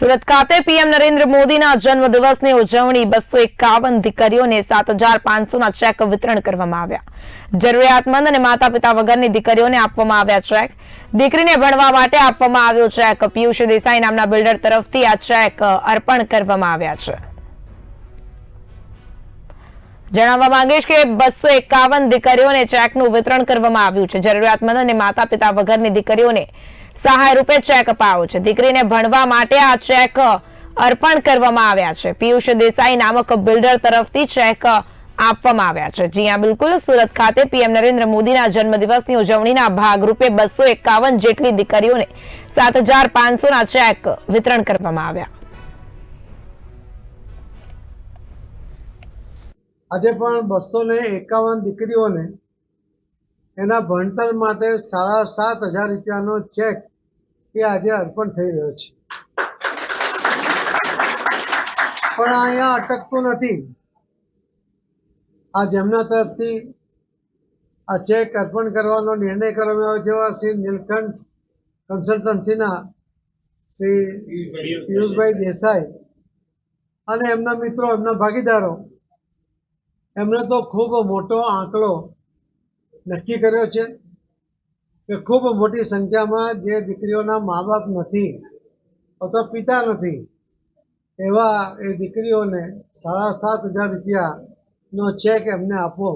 સુરત ખાતે પીએમ નરેન્દ્ર મોદીના જન્મદિવસની ઉજવણી બસો એકાવન દીકરીઓને સાત હજાર પાંચસોના ચેક વિતરણ કરવામાં આવ્યા. જરૂરિયાતમંદ અને માતા પિતા વગરની દીકરીઓને આપવામાં આવ્યા ચેક. દીકરીને ભણવા માટે આપવામાં આવ્યો ચેક. પિયુષ દેસાઈ નામના બિલ્ડર તરફથી આ ચેક અર્પણ કરવામાં આવ્યા છે. જણાવવા માંગીશ કે બસો એકાવન દીકરીઓને ચેકનું વિતરણ કરવામાં આવ્યું છે. જરૂરિયાતમંદ અને માતા પિતા વગરની દીકરીઓને સહાય રૂપે ચેક અપાયો છે. દીકરીને ભણવા માટે આ ચેક અર્પણ કરવામાં આવ્યા છે. પિયુષ દેસાઈ નામક બિલ્ડર તરફથી ચેક આપવામાં આવ્યા છે. જી બિલકુલ. સુરત ખાતે પીએમ નરેન્દ્ર મોદીના જન્મદિવસની ઉજવણીના ભાગરૂપે બસો એકાવન જેટલી દીકરીઓને સાત હજાર પાંચસોના ચેક વિતરણ કરવામાં આવ્યા. આજે પણ બસો ને એકાવન દીકરીઓને એના ભણતર માટે સાડા સાત હજાર રૂપિયાનો ચેક એ આજે અર્પણ થઈ રહ્યો છે. પણ અહીંયા અટકતું નથી. આ જેમના તરફથી આ ચેક અર્પણ કરવાનો નિર્ણય કરવામાં આવ્યો છે શ્રી નીલકંઠ કન્સલ્ટન્સીના શ્રી પિયુષભાઈ દેસાઈ અને એમના મિત્રો, એમના ભાગીદારો. એમણે તો ખૂબ મોટો આંકડો નક્કી કર્યો છે કે ખૂબ મોટી સંખ્યામાં જે દીકરીઓના મા બાપ નથી, અથવા પિતા નથી, એવા એ દીકરીઓને સાડા સાત હજાર રૂપિયાનો ચેક એમને આપવો